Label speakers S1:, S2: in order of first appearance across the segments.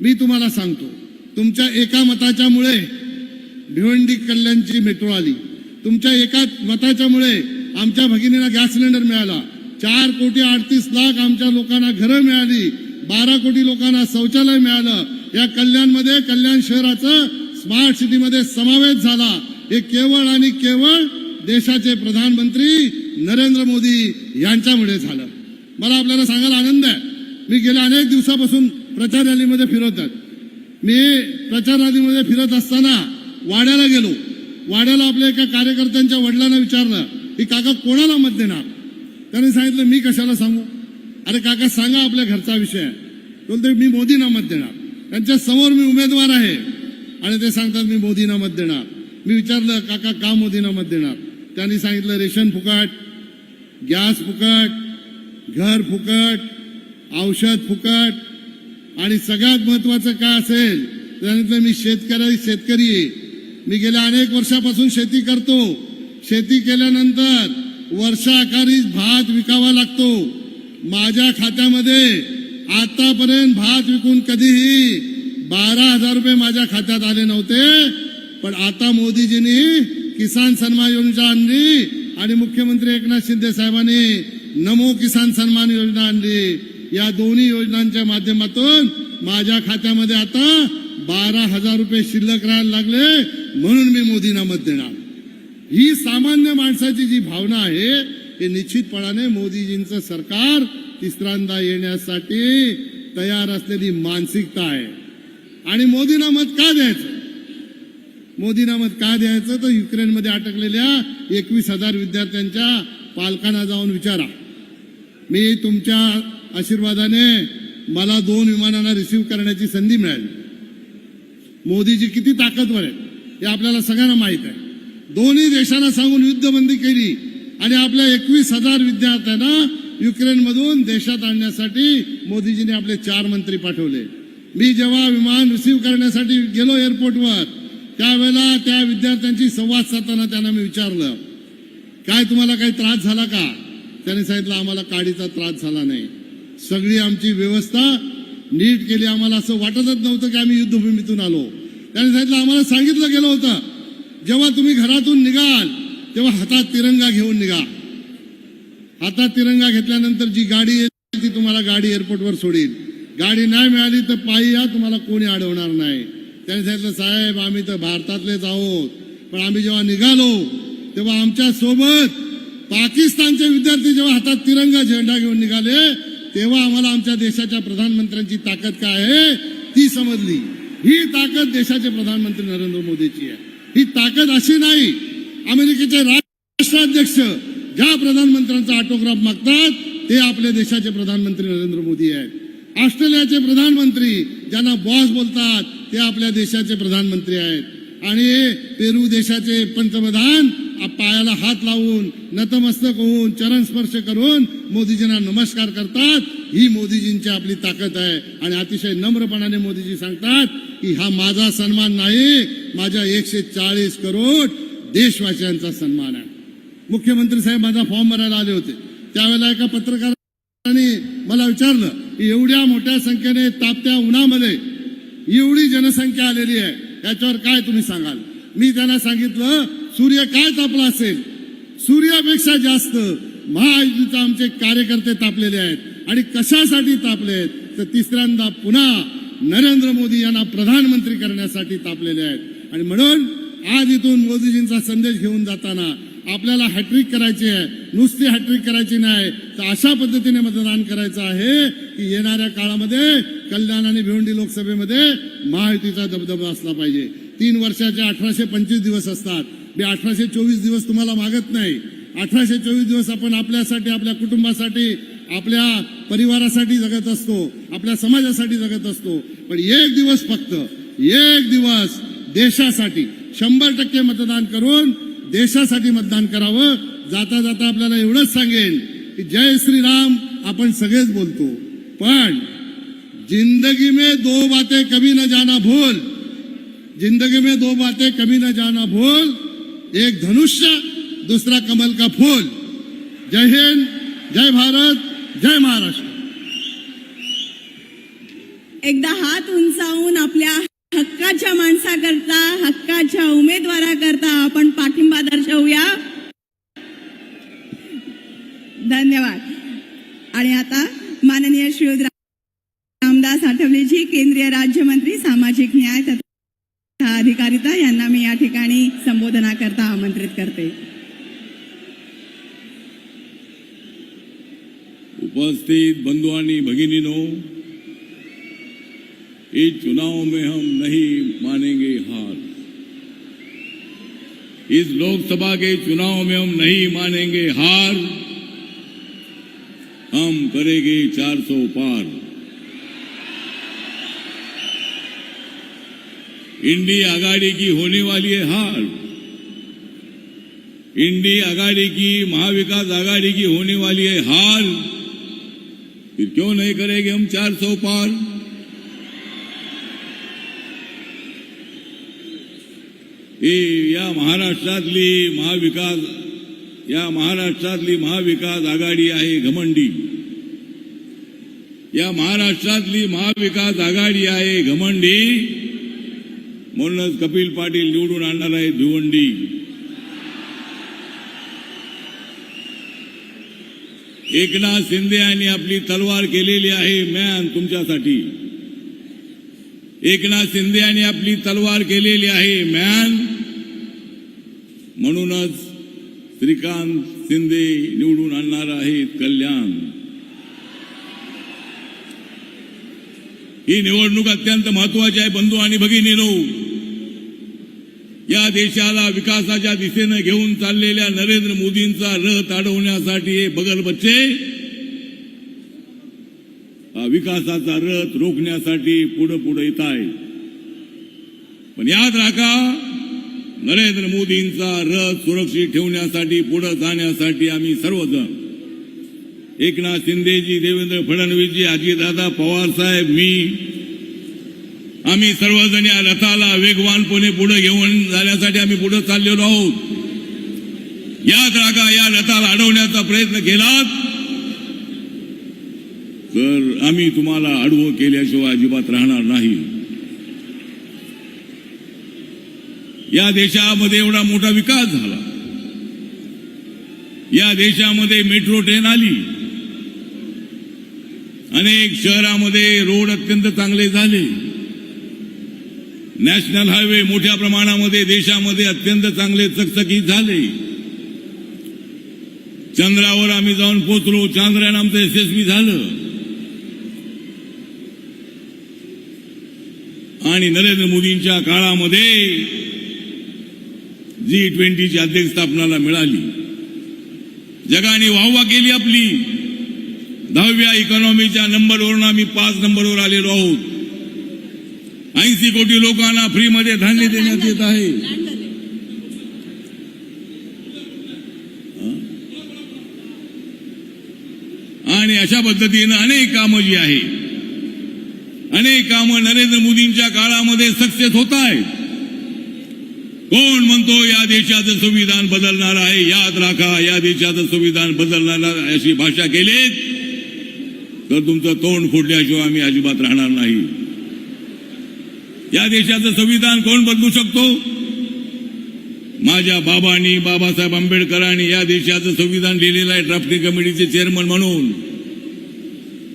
S1: मी तुम्हाला सांगतो तुमच्या एका मताच्यामुळे भिवंडी कल्याणची मेट्रो आली. तुमच्या एका मताच्यामुळे आमच्या भगिनीला गॅस सिलेंडर मिळाला. चार कोटी अडतीस लाख आमच्या लोकांना घरं मिळाली. बारा कोटी लोकांना शौचालय मिळालं. या कल्याणमध्ये कल्याण शहराचं स्मार्ट सिटीमध्ये समावेश झाला. हे केवळ आणि केवळ देशाचे प्रधानमंत्री नरेंद्र मोदी यांच्यामुळे झालं. मला आपल्याला सांगायला आनंद आहे. मी गेल्या अनेक दिवसापासून प्रचार रॅलीमध्ये फिरवतात. मी प्रचार रॅलीमध्ये फिरत असताना वाड्याला गेलो. वाड्याला आपल्या एका कार्यकर्त्यांच्या वडिलांना विचारलं की काका कोणाला मत देणार? त्याने सांगितलं मी कशाला सांगू? अरे काका सांगा आपल्या घरचा विषय आहे. बोलते मी मोदींना मत देणार. त्यांच्यासमोर मी उमेदवार आहे. आणि ते सांगतात मी मोदींना मत देणार. मी विचारलं काका का मोदींना मत देणार? त्यांनी सांगितलं रेशन फुकट गॅस फुकट घर फुकट औषध फुकट आणि सगळ्यात महत्वाचं काय असेल त्यानंतर मी शेतकरी शेतकरी मी गेल्या अनेक वर्षापासून शेती करतो. शेती केल्यानंतर वर्षाखेरीज भात विकावा लागतो. माझ्या खात्यामध्ये आतापर्यंत भात विकून कधीही बारा हजार रुपये माझ्या खात्यात आले नव्हते. पण आता मोदीजींनी किसान सन्मान योजना आणली आणि मुख्यमंत्री एकनाथ शिंदे साहेबांनी नमो किसान सन्मान योजना आणली. या दोन्ही योजनांच्या माध्यमातून माझ्या खात्यामध्ये आता बारा हजार रुपये शिल्लक राहायला लागले म्हणून मी मोदींना मत देणार. ही सामान्य माणसाची जी भावना आहे हे निश्चितपणाने मोदीजींचं सरकार तिसऱ्यांदा येण्यासाठी तयार असलेली मानसिकता आहे. आणि मोदींना मत का द्यायचं? मोदींना मत का द्यायचं? तर युक्रेनमध्ये अटकलेल्या एकवीस हजार विद्यार्थ्यांच्या पालकांना जाऊन विचारा. मी तुमच्या आशीर्वादाने मला दोन विमानांना रिसीव्ह करण्याची संधी मिळाली. मोदीजी किती ताकदवर आहेत हे आपल्याला सगळ्यांना माहीत आहे. दोन्ही देशांना सांगून युद्धबंदी केली आणि आपल्या एकवीस हजार विद्यार्थ्यांना युक्रेनमधून देशात आणण्यासाठी मोदीजीने आपले चार मंत्री पाठवले. मी जेव्हा विमान रिसीव्ह करण्यासाठी गेलो एअरपोर्टवर त्यावेळेला त्या विद्यार्थ्यांशी संवाद साधताना त्यांना मी विचारलं काय तुम्हाला काही त्रास झाला का? त्याने सांगितलं आम्हाला काडीचा त्रास झाला नाही. सगळी आमची व्यवस्था नीट केली. आम्हाला असं वाटतच नव्हतं की आम्ही युद्धभूमीतून आलो. त्याने सांगितलं आम्हाला सांगितलं गेलं होतं. जेव्हा तुम्ही घरातून निघाल तेव्हा हातात तिरंगा घेऊन निघा. हातात तिरंगा घेतल्यानंतर जी गाडी येईल ती तुम्हाला गाडी एअरपोर्टवर सोडील. गाडी नाही मिळाली तर पायी या तुम्हाला कोणी अडवणार नाही. त्याने सांगितलं साहेब आम्ही तर भारतातलेच आहोत. पण आम्ही जेव्हा निघालो तेव्हा आमच्यासोबत पाकिस्तानचे विद्यार्थी जेव्हा हातात तिरंगा झेंडा घेऊन निघाले तेव्हा आम्हाला आमच्या देशाच्या प्रधानमंत्र्यांची ताकद काय आहे? ती समजली. ही ताकद देशाचे प्रधानमंत्री नरेंद्र मोदीची आहे. ही ताकद अशी नाही. अमेरिकेचे राष्ट्राध्यक्ष ज्या प्रधानमंत्र्यांचा ऑटोग्राफ मागतात ते आपल्या देशाचे प्रधानमंत्री नरेंद्र मोदी आहेत. ऑस्ट्रेलियाचे प्रधानमंत्री ज्यांना बॉस बोलतात ते आपल्या देशाचे प्रधानमंत्री आहेत. आणि पेरू देशाचे पंतप्रधान पायाला हात लावून नतमस्तक होऊन चरण स्पर्श करून मोदीजींना नमस्कार करतात. ही मोदीजींची आपली ताकद आहे. आणि अतिशय नम्रपणाने मोदीजी सांगतात की हा माझा सन्मान नाही माझ्या एकशे चाळीस करोड देशवासियांचा सन्मान आहे. मुख्यमंत्री साहेब माझा फॉर्म भरायला आले होते. त्यावेळेला एका पत्रकाराने मला विचारलं की एवढ्या मोठ्या संख्येने तापत्या उन्हामध्ये एवढी जनसंख्या आलेली आहे याच्यावर काय तुम्ही सांगाल? मी त्यांना सांगितलं सूर्य काय तापला असेल? सूर्यापेक्षा जास्त महायुतीचे आमचे कार्यकर्ते तापलेले आहेत. आणि कशासाठी तापले आहेत? तर तिसऱ्यांदा पुन्हा नरेंद्र मोदी यांना प्रधानमंत्री करण्यासाठी तापलेले आहेत. आणि म्हणून आज इथून मोदीजींचा संदेश घेऊन जाताना आपल्याला हॅट्रिक करायची आहे. नुसती हॅट्रिक करायची नाही. तर अशा पद्धतीने मतदान करायचं आहे की येणाऱ्या काळामध्ये कल्याण आणि भिवंडी लोकसभेमध्ये महायुतीचा दबदबा असला पाहिजे. तीन वर्षाचे अठराशे पंचवीस दिवस असतात. मी अठराशे चोवीस दिवस तुम्हाला मागत नाही. अठराशे चोवीस दिवस आपण आपल्यासाठी आपल्या कुटुंबासाठी आपल्या परिवारासाठी जगत असतो आपल्या समाजासाठी जगत असतो. पण एक दिवस फक्त एक दिवस देशासाठी शंभर टक्के मतदान करून देशासाठी मतदान करावं. जाता जाता आपल्याला एवढंच सांगेन की जय श्रीराम आपण सगळेच बोलतो. पण जिंदगी में दो बातें कभी न जाना भूल. जिंदगी में दो बातें कभी न जाना भूल. एक धनुष्य दूसरा कमल का फूल. जय हिंद जय भारत जय महाराष्ट्र.
S2: एकदा हात उंचावून आपल्या हक्काच्या माणसाकरता हक्काच्या उमेदवाराकरता आपण पाठिंबा दर्शवूया. धन्यवाद. आणि आता माननीय श्री रामदास आठवलेजी केंद्रीय राज्यमंत्री सामाजिक न्याय तथा अधिकारिता मी या संबोधना करता आमंत्रित करते.
S3: उपस्थित बंधु आणि भगिनीनो इस चुनाव में हम नहीं मानेंगे हार। इस लोकसभा के चुनाव में हम नहीं मानेंगे हार। हम करेंगे 400 पार। इंडी आघाड़ी की होने वाली है हार। इंडी आघाड़ी की महाविकास आघाड़ी की होने वाली है हार। फिर क्यों नहीं करेंगे हम 400 पार? ही या महाराष्ट्रातली महाविकास या महाराष्ट्रातली महाविकास आघाडी आहे घमंडी। या महाराष्ट्रातली महाविकास आघाडी आहे घमंडी। म्हणूनच कपिल पाटील निवडून आणणार आहे भिवंडी. एकनाथ शिंदे यांनी आपली तलवार केलेली आहे मॅन तुमच्यासाठी. एकनाथ शिंदे यांनी आपली तलवार केलेली आहे मॅन. म्हणूनच श्रीकांत शिंदे निवडून आणणार आहेत कल्याण. ही निवडणूक अत्यंत महत्वाची आहे बंधू आणि भगिनीनो. या देशाला विकासाच्या दिशेनं घेऊन चाललेल्या नरेंद्र मोदींचा रथ अडवण्यासाठी हे बगल बच्चे हा विकासाचा रथ रोखण्यासाठी पुढे पुढे येत आहे. पण याद राखा नरेंद्र मोदींचा रथ सुरक्षित ठेवण्यासाठी पुढे जाण्यासाठी आम्ही सर्वजण एकनाथ शिंदेजी देवेंद्र फडणवीसजी अजितदादा पवार साहेब मी आम्ही सर्वजण या रथाला वेगवानपणे पुढे घेऊन जाण्यासाठी आम्ही पुढे चाललेलो आहोत. याच रागा या रथाला अडवण्याचा प्रयत्न केलात. तर आम्ही तुम्हाला अडवं केल्याशिवाय अजिबात राहणार नाही. या देशामध्ये एवढा मोठा विकास झाला. या देशामध्ये मेट्रो ट्रेन आली. अनेक शहरामध्ये रोड अत्यंत चांगले झाले. नॅशनल हायवे मोठ्या प्रमाणामध्ये देशामध्ये अत्यंत चांगले चकचकीत झाले. चंद्रावर आम्ही जाऊन पोचलो चांद्रयान आमचं यशस्वी झालं. आणि नरेंद्र मोदींच्या काळामध्ये जी ट्वेंटीची अध्यक्ष स्थापनाला मिळाली. जगाने वाहवा केली आपली. दहाव्या इकॉनॉमीच्या नंबरवरून आम्ही पाच नंबरवर आलेलो आहोत. ऐंशी कोटी लोकांना फ्रीमध्ये धान्य देण्यात येत आहे. आणि अशा पद्धतीनं अनेक कामं जी आहे अनेक कामं नरेंद्र मोदींच्या काळामध्ये सक्सेस होत आहेत. कोण म्हणतो या देशाचं संविधान बदलणार आहे? याद राखा या देशाचं संविधान बदलणार अशी भाषा केलीत. तर तुमचं तोंड फोडल्याशिवाय आम्ही अजिबात राहणार नाही. या देशाचं संविधान कोण बदलू शकतो? माझ्या बाबांनी बाबासाहेब आंबेडकरांनी या देशाचं संविधान लिहिलेलं आहे ड्राफ्टिंग कमिटीचे चेअरमन म्हणून.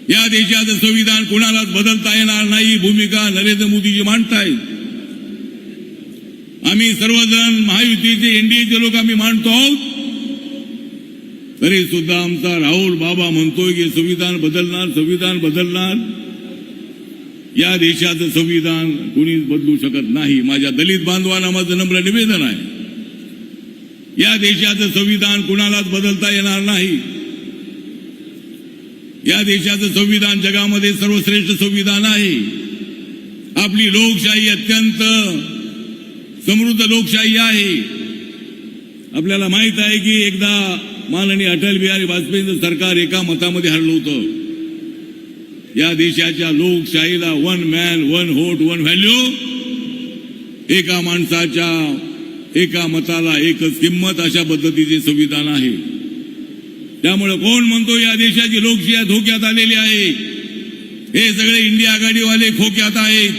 S3: या देशाचं संविधान कोणालाच बदलता येणार नाही भूमिका नरेंद्र मोदीजी मांडतायत. आम्ही सर्वजण महायुतीचे एनडीएचे लोक आम्ही मांडतो आहोत. तरी सुद्धा आमचा राहुल बाबा म्हणतोय की संविधान बदलणार संविधान बदलणार. या देशाचं संविधान कुणीच बदलू शकत नाही. माझ्या दलित बांधवांना माझं नम्र निवेदन आहे. या देशाचं संविधान कुणालाच बदलता येणार नाही. या देशाचं संविधान जगामध्ये सर्वश्रेष्ठ संविधान आहे. आपली लोकशाही अत्यंत समृद्ध लोकशाही आहे. आपल्याला माहीत आहे की एकदा माननीय अटल बिहारी वाजपेयींचं सरकार एका मतामध्ये हरलं होतं. या देशाच्या लोकशाहीला one man one vote one value एका माणसाच्या एका मताला एकच किंमत अशा पद्धतीचे संविधान आहे. त्यामुळे कोण म्हणतो या देशाची लोकशाही धोक्यात आलेली आहे? हे सगळे इंडिया आघाडीवाले खोक्यात आहेत.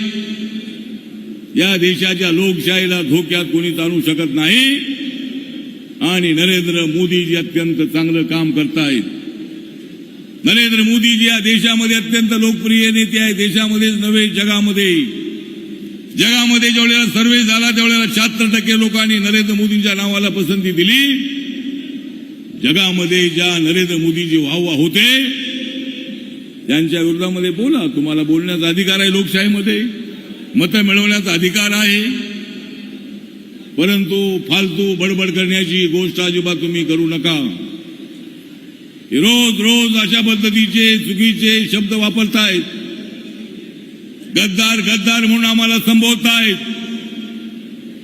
S3: या देशाच्या लोकशाहीला धोक्यात कोणी चालू शकत नाही. आणि नरेंद्र मोदीजी अत्यंत चांगलं काम करतायत. नरेंद्र मोदीजी या देशामध्ये अत्यंत लोकप्रिय नेते आहे देशामध्येच नव्हे जगामध्ये. जगामध्ये ज्यावेळेला सर्वे झाला त्यावेळेला शहात्तर टक्के लोकांनी नरेंद्र मोदींच्या नावाला पसंती दिली. जगामध्ये ज्या नरेंद्र मोदीजी वाहवा होते त्यांच्या विरोधामध्ये बोला. तुम्हाला बोलण्याचा अधिकार आहे लोकशाहीमध्ये. मतं मिळवण्याचा अधिकार आहे. परंतु फालतू बडबड करण्याची गोष्ट अजिबात तुम्ही करू नका. रोज रोज अशा पद्धतीचे चुकीचे शब्द वापरतायत. गद्दार गद्दार म्हणून आम्हाला संबोधतायत.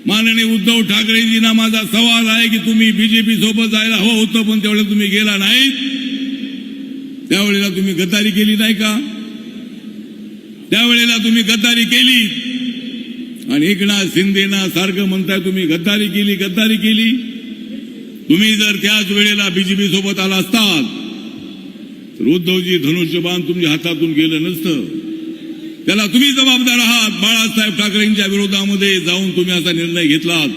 S3: माननीय उद्धव ठाकरेजींना माझा सवाल आहे की तुम्ही बीजेपी सोबत जायला हवं होतं पण त्यावेळेला तुम्ही गेला नाहीत. त्यावेळेला तुम्ही गद्दारी केली नाही का? त्यावेळेला तुम्ही गद्दारी केली आणि एकनाथ शिंदेना सारखं म्हणताय तुम्ही गद्दारी केली गद्दारी केली. तुम्ही जर त्याच वेळेला बीजेपी सोबत आला असतात उद्धवजी धनुष्यबाण तुमच्या हातातून गेलं नसतं. त्याला तुम्ही जबाबदार आहात. बाळासाहेब ठाकरेंच्या विरोधामध्ये जाऊन तुम्ही असा निर्णय घेतलात.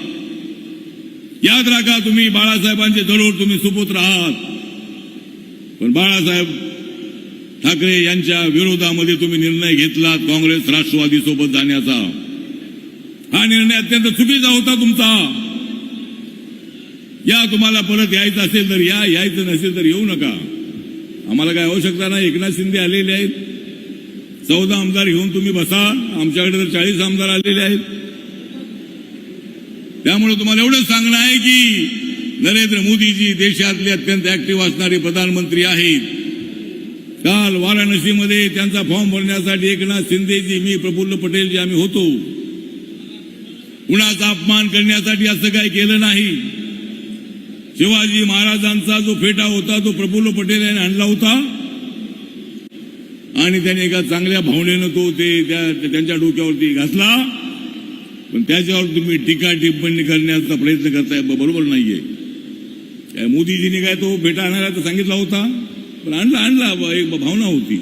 S3: याद राखा तुम्ही बाळासाहेबांचे दरोड तुम्ही सुपुत्र आहात. पण बाळासाहेब ठाकरे यांच्या विरोधामध्ये तुम्ही निर्णय घेतलात काँग्रेस राष्ट्रवादी सोबत जाण्याचा. हा निर्णय अत्यंत चुकीचा होता तुमचा. या तुम्हाला परत यायचं असेल तर या यायचं नसेल तर येऊ नका. आम्हाला काय आवश्यकता नाही. एकनाथ शिंदे आलेले आहेत. चौदा आमदार घेऊन तुम्ही बसा. आमच्याकडे तर चाळीस आमदार आलेले आहेत. त्यामुळे तुम्हाला एवढंच सांगणं आहे की नरेंद्र मोदीजी देशातले अत्यंत ऍक्टिव्ह असणारे प्रधानमंत्री आहेत. काल वाराणसीमध्ये त्यांचा फॉर्म भरण्यासाठी एकनाथ शिंदेजी मी प्रफुल्ल पटेलजी आम्ही होतो कुणाचा अपमान करण्यासाठी असं काही केलं नाही. शिवाजी महाराजांचा जो फेटा होता तो प्रफुल्ल पटेल यांनी आणला होता. आणि त्याने एका चांगल्या भावनेनं तो ते त्या- त्यांच्या डोक्यावरती घातला पण त्याच्यावर तुम्ही टीका टिप्पणी करण्याचा प्रयत्न करताय बरोबर नाहीये. काय मोदीजीने काय तो फेटा आणायला तर सांगितला होता. पण आणला आणला एक भावना होती.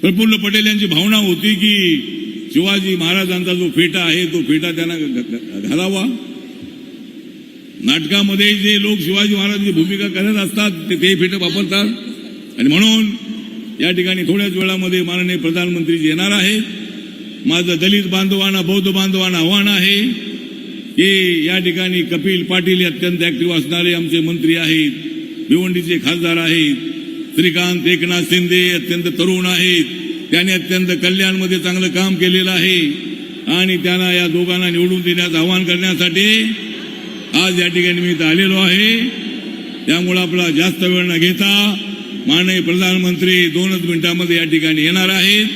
S3: प्रफुल्ल पटेल यांची भावना होती की शिवाजी महाराजांचा जो फेटा आहे तो फेटा त्यांना घालावा. नाटकामध्ये जे लोक शिवाजी महाराजांची भूमिका करत असतात ते ते फेटं वापरतात. आणि म्हणून या ठिकाणी थोड्याच वेळामध्ये माननीय प्रधानमंत्री येणार आहेत माझं दलित बांधवांना बौद्ध बांधवांना आव्हान आहे की या ठिकाणी कपिल पाटील अत्यंत ऍक्टिव्ह असणारे आमचे मंत्री आहेत भिवंडीचे खासदार आहेत श्रीकांत एकनाथ शिंदे अत्यंत तरुण आहेत त्याने अत्यंत कल्याणमध्ये चांगलं काम केलेलं आहे. आणि त्यांना या दोघांना निवडून देण्याचं आवाहन करण्यासाठी आज या ठिकाणी मी इथं आलेलो आहे. त्यामुळे आपला जास्त वेळ न घेता माननीय प्रधानमंत्री दोनच मिनिटांमध्ये या ठिकाणी येणार आहेत.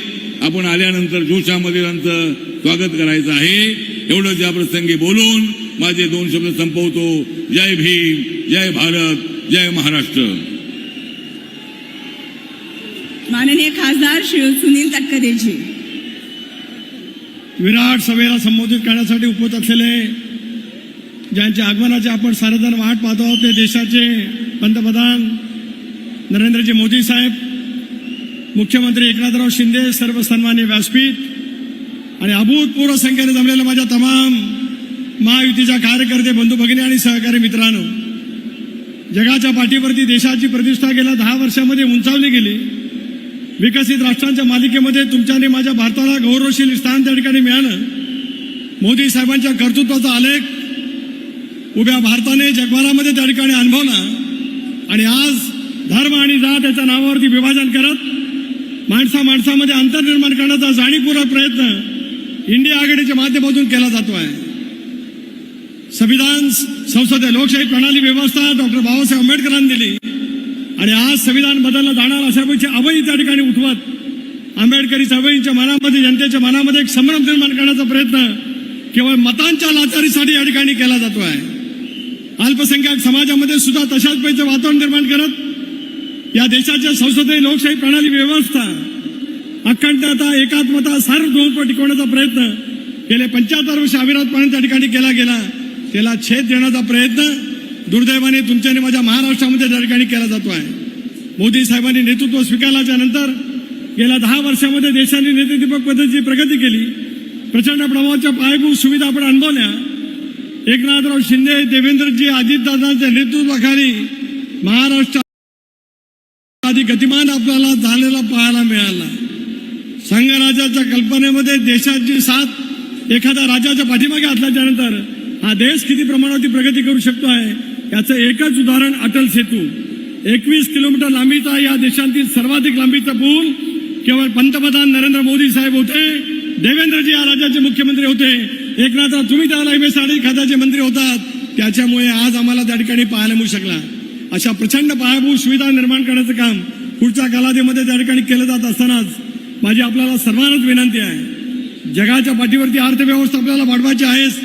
S3: आपण आल्यानंतर जोशामध्ये त्यांचं स्वागत करायचं आहे. एवढंच या प्रसंगी बोलून माझे दोन शब्द संपवतो. जय भीम जय भारत जय महाराष्ट्र.
S2: माननीय खासदार श्री सुनील तटकरेजी.
S4: विराट सभेला संबोधित करण्यासाठी उपस्थित असलेले ज्यांच्या आगमनाचे आपण सारेजण वाट पाहतो आहोत ते देशाचे पंतप्रधान नरेंद्रजी मोदी साहेब मुख्यमंत्री एकनाथराव शिंदे सर्व सन्मान्य व्यासपीठ आणि अभूतपूर्व संख्येने जमलेल्या माझ्या तमाम महायुतीच्या कार्यकर्ते बंधू भगिनी आणि सहकारी मित्रांनो. जगाच्या पाठीवरती देशाची प्रतिष्ठा गेल्या दहा वर्षामध्ये उंचावली गेली. विकसित राष्ट्रांच्या मालिकेमध्ये तुमच्याने माझ्या भारताला गौरवशील स्थान त्या ठिकाणी मिळालं. मोदी साहेबांच्या कर्तृत्वाचा आलेख उभ्या भारताने जगभरामध्ये त्या ठिकाणी अनुभवला. आणि आज धर्म आणि जात याच्या नावावरती विभाजन करत माणसा माणसामध्ये अंतर निर्माण करण्याचा जाणीवपूर्वक प्रयत्न इंडिया आघाडीच्या माध्यमातून केला जातो आहे. संविधान संसदीय लोकशाही प्रणाली व्यवस्था डॉक्टर बाबासाहेब आंबेडकरांनी दिली. आणि आज संविधान बदललं जाणार अशापैकी अवई त्या ठिकाणी उठवत आंबेडकरी चळवळींच्या मनामध्ये जनतेच्या मनामध्ये एक संभ्रम निर्माण करण्याचा प्रयत्न केवळ मतांच्या लाचारीसाठी या ठिकाणी केला जातो आहे. अल्पसंख्याक समाजामध्ये सुद्धा तशाच पैसे वातावरण निर्माण करत या देशाच्या संसदीय लोकशाही प्रणाली व्यवस्था अखंडता एकात्मता सार्वभौमत्व टिकवण्याचा प्रयत्न गेले पंच्याहत्तर वर्ष अविरतपणे त्या ठिकाणी केला गेला. त्याला छेद देण्याचा प्रयत्न दुर्दैवाने तुमच्याने माझ्या महाराष्ट्रामध्ये त्या ठिकाणी केला जातो आहे. मोदी साहेबांनी नेतृत्व स्वीकारल्याच्या नंतर गेल्या दहा वर्षामध्ये देशाने नेतृत्वक पद्धतीची प्रगती केली प्रचंड प्रभावाच्या पायाभूत सुविधा आपण अनुभवल्या एकनाथराव शिंदे देवेंद्रजी अजितदादांच्या नेतृत्वाखाली महाराष्ट्र आधी गतिमान आपल्याला झालेला पाहायला मिळाला. संघराजाच्या कल्पनेमध्ये देशाची साथ एखाद्या राजाच्या पाठीमागे असल्याच्यानंतर हा देश किती प्रमाणावरती प्रगती करू शकतो आहे याचं एकच उदाहरण अटल सेतू. एकवीस किलोमीटर लांबीचा या देशातील सर्वाधिक लांबीचा पूल केवळ पंतप्रधान नरेंद्र मोदी साहेब होते देवेंद्रजी या राज्याचे मुख्यमंत्री होते एकनाथ तुम्ही त्याला एम एस खात्याचे मंत्री होतात. त्याच्यामुळे आज आम्हाला त्या ठिकाणी पाहायला मिळू शकला. अशा प्रचंड पायाभूत सुविधा निर्माण करण्याचं काम पुढच्या कालावधीमध्ये त्या ठिकाणी केलं जात असतानाच माझी आपल्याला सर्वांनाच विनंती आहे. जगाच्या पाठीवरती अर्थव्यवस्था आपल्याला वाढवायची आहेच.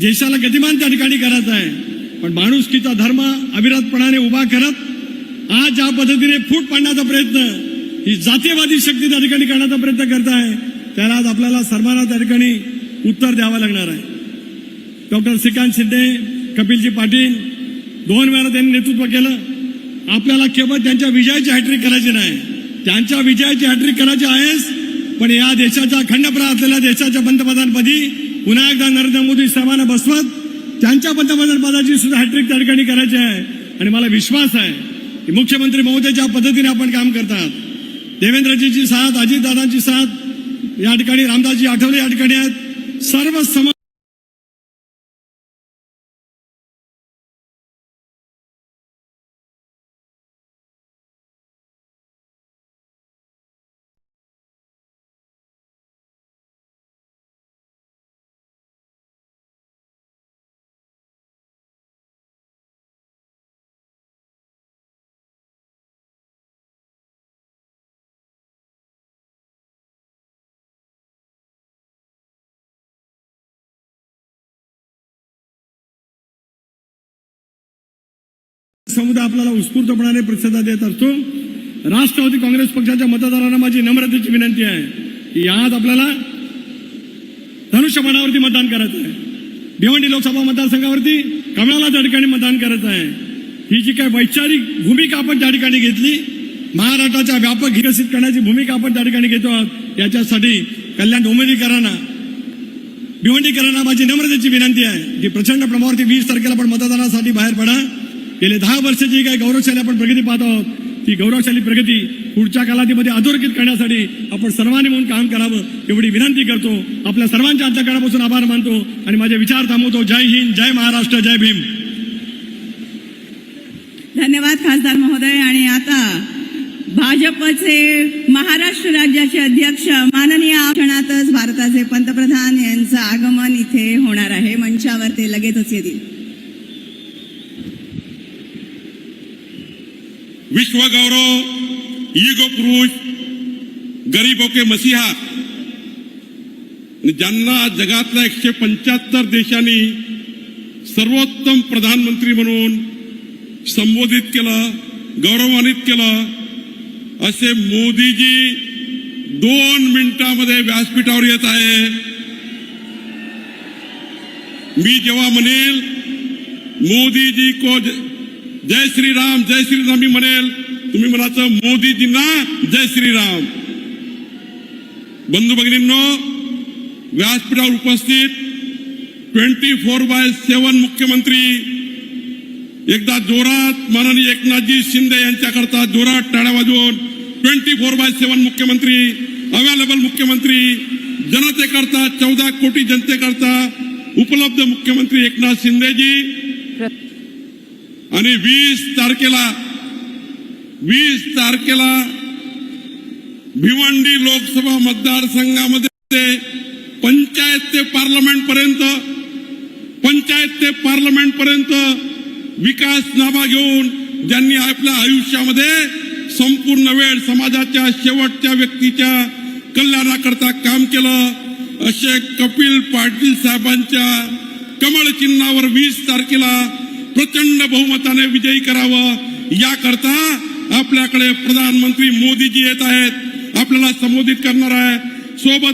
S4: देशाला गतिमान त्या ठिकाणी करायचं आहे. पण माणुसकीचा धर्म अविरतपणाने उभा करत आज ज्या पद्धतीने फूट पाडण्याचा प्रयत्न ही जातीयवादी शक्ती त्या ठिकाणी करण्याचा प्रयत्न करत आहे त्याला आज आपल्याला सर्वांना त्या ठिकाणी उत्तर द्यावं लागणार आहे. डॉक्टर श्रीकांत शिंदे कपिलजी पाटील दोन वेळा त्यांनी नेतृत्व केलं. आपल्याला केवळ त्यांच्या विजयाची हॅट्रिक करायची नाही. त्यांच्या विजयाची हॅट्रिक करायची आहेस पण या देशाच्या खंडप्रा असलेल्या देशाच्या पंतप्रधानपदी पुन्हा एकदा नरेंद्र मोदी साहेबांना बसवत त्यांच्या पंतप्रधानपदाची सुद्धा हॅट्रिक त्या ठिकाणी करायची आहे. आणि मला विश्वास आहे की मुख्यमंत्री महोदयाच्या पद्धतीने आपण काम करतात. देवेंद्रजीची साथ अजितदादांची साथ या ठिकाणी रामदासजी आठवले या ठिकाणी आहेत. सर्व सम समुदाय आपल्याला उत्स्फूर्तपणाने प्रतिसाद देत असतो. राष्ट्रवादी काँग्रेस पक्षाच्या मतदारांना माझी नम्रतेची विनंती आहे की आज आपल्याला धनुष्यबाणावरती मतदान करायचं आहे. भिवंडी लोकसभा मतदारसंघावरती कमळाला त्या ठिकाणी मतदान करायचं आहे. ही जी काय वैचारिक भूमिका आपण त्या ठिकाणी घेतली महाराष्ट्राच्या व्यापक विकसित करण्याची भूमिका आपण त्या ठिकाणी घेतो आहोत याच्यासाठी कल्याण डोंबिवलीकरांना भिवंडीकरांना माझी नम्रतेची विनंती आहे की प्रचंड प्रमाणावरती वीस तारखेला आपण मतदानासाठी बाहेर पडा. गेले दहा वर्षाची काही गौरवशाली आपण प्रगती पाहत आहोत ती गौरवशाली प्रगती पुढच्या कालावधीमध्ये अधोरेखित करण्यासाठी आपण सर्वांनी म्हणून काम करावं एवढी विनंती करतो. आपल्या सर्वांच्या अंतकरणापासून आभार मानतो आणि माझे विचार थांबवतो. जय हिंद जय महाराष्ट्र जय भीम.
S2: धन्यवाद खासदार महोदय. आणि आता भाजपचे महाराष्ट्र राज्याचे अध्यक्ष माननीय क्षणातच भारताचे पंतप्रधान यांचं आगमन इथे होणार आहे. मंचावर ते लगेचच येतील.
S5: विश्व गौरव ईगो पुरुष गरीबों के मसीहा। ज्यांना जगातल्या एकशे पंच्याहत्तर देशांनी सर्वोत्तम प्रधानमंत्री म्हणून संबोधित केलं गौरवान्वित केलं असे मोदीजी दोन मिनिटामध्ये व्यासपीठावर येत आहे. मी जेव्हा म्हणेल मोदीजी को ज- जय श्रीराम जय श्रीराम मी म्हणेल तुम्ही म्हणाचं मोदीजींना जय श्रीराम बंधू भगिनींनो, व्यासपीठावर उपस्थित ट्वेंटी फोर बाय सेवन मुख्यमंत्री, एकदा जोरात माननीय एकनाथजी शिंदे यांच्याकरता जोरात टाळ्या वाजवून ट्वेंटी फोर बाय सेवन मुख्यमंत्री अवेलेबल मुख्यमंत्री, जनतेकरता चौदा कोटी जनतेकरता उपलब्ध मुख्यमंत्री एकनाथ शिंदेजी आणि वीस तारखेला वीस तारखेला भिवंडी लोकसभा मतदारसंघामध्ये पंचायत ते पार्लमेंट पर्यंत पंचायत ते पार्लमेंट पर्यंत विकास नामा घेऊन ज्यांनी आपल्या आयुष्यामध्ये संपूर्ण वेळ समाजाच्या शेवटच्या व्यक्तीच्या कल्याणाकरता काम केलं असे कपिल पाटील साहेबांच्या कमळ चिन्हावर वीस तारखेला प्रचंड बहुमताने विजयी करावं. याकरता आपल्याकडे प्रधानमंत्री मोदीजी येत आहेत. आपल्याला संबोधित करणार आहे सोबत